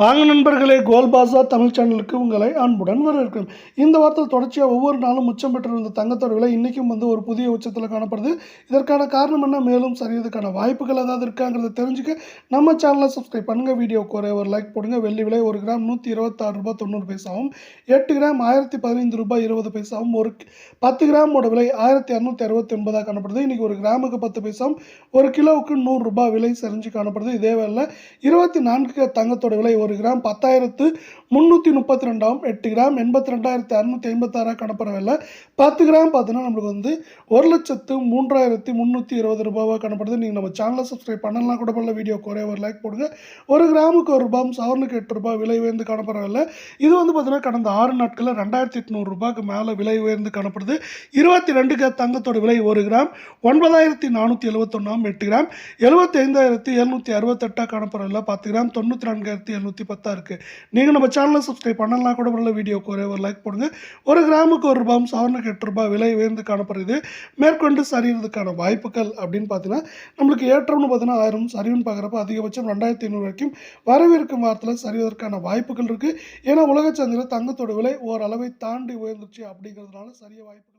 வாங்க நண்பர்களே கோல் பாசா தமிழ் சேனலுக்கு உங்களை அன்புடன் வரவேற்கிறோம் இந்த வாரத்தில் தொடர்ச்சியாக ஒவ்வொரு நாளும் உச்சம் பெற்றிருந்த தங்கத்தோட விலை இன்றைக்கும் வந்து ஒரு புதிய உச்சத்தில் காணப்படுது. இதற்கான காரணம் என்ன? மேலும் சரியதுக்கான வாய்ப்புகள் ஏதாவது இருக்காங்கிறத தெரிஞ்சுக்க நம்ம சேனலை சப்ஸ்கிரைப் பண்ணுங்கள் வீடியோ குறை ஒரு லைக் போடுங்க. வெள்ளி விலை ஒரு கிராம் நூற்றி இருபத்தாறு ரூபாய் தொண்ணூறு பைசாவும் எட்டு கிராம் ஆயிரத்தி பதினைந்து ரூபாய் இருபது பைசாவும் ஒரு பத்து கிராமோட விலை ஆயிரத்தி இரநூத்தி அறுபத்தி ஒன்பதாக காணப்படுது. இன்றைக்கி ஒரு கிராமுக்கு பத்து பைசாவும் ஒரு கிலோவுக்கு நூறுரூபா விலை சரிஞ்சு காணப்படுது. இதே வேலை இருபத்தி நான்கு தங்கத்தோட விலை ஒரு கிராம் பத்தாயிரத்து முந்நூற்றி முப்பத்தி ரெண்டாம் எட்டு கிராம் எண்பத்தி ரெண்டாயிரத்தி அறுநூற்றி ஐம்பத்தாறாக காணப்படுற பத்து கிராம் பார்த்தீங்கன்னா நம்மளுக்கு வந்து ஒரு லட்சத்து மூன்றாயிரத்தி முந்நூற்றி இருபது ரூபாவாக காணப்படுது. நீங்கள் நம்ம சேனலை சப்ஸ்கிரைப் பண்ணலாம் கூட பண்ணல வீடியோ குறைய ஒரு லைக் போடுங்க. ஒரு கிராமுக்கு ஒரு ரூபாய் சவரனுக்கு எட்டு ரூபாய் விலை உயர்ந்து காணப்படவில்லை இது வந்து பார்த்தீங்கன்னா கடந்த ஆறு நாட்களில் ரெண்டாயிரத்தி எட்நூறு ரூபாய்க்கு மேலே விலை உயர்ந்து காணப்படுது. இருபத்தி ரெண்டுக்கு தங்கத்தோட விலை ஒரு கிராம் ஒன்பதாயிரத்தி நானூற்றி எழுபத்தொன்னாம் எட்டு கிராம். எழுபத்தி ஐந்தாயிரத்தி எழுநூற்றி அறுபத்தெட்டாக காணப்படவில்லை பத்து கிராம் தொண்ணூற்றி நான்காயிரத்தி எழுநூற்றி பத்தா இருக்குது நீங்கள் நம்ம சேனலை சப்ஸ்கிரைப் பண்ணலாம் கூட பண்ணல வீடியோ ஒரே ஒரு லைக் போடுங்க. ஒரு கிராமுக்கு ஒரு ரூபாயும் சவரனுக்கு எட்டு ரூபாய் விலை உயர்ந்து காணப்படுகிறது மேற்கொண்டு சரிகிறதுக்கான வாய்ப்புகள் அப்படின்னு பார்த்தீங்கன்னா நம்மளுக்கு ஏற்றம்னு பார்த்தீங்கன்னா ஆயிரம் சரிவுன்னு பார்க்குறப்ப அதிகபட்சம் ரெண்டாயிரத்தி ஐநூறு வரைக்கும் வரவிருக்கும் வாரத்தில் சரிவதற்கான வாய்ப்புகள் இருக்குது ஏன்னா உலக சந்தையில் தங்கத்தோட விலை ஓரளவை தாண்டி உயர்ந்துச்சு அப்படிங்கிறதுனால சரிய வாய்ப்பு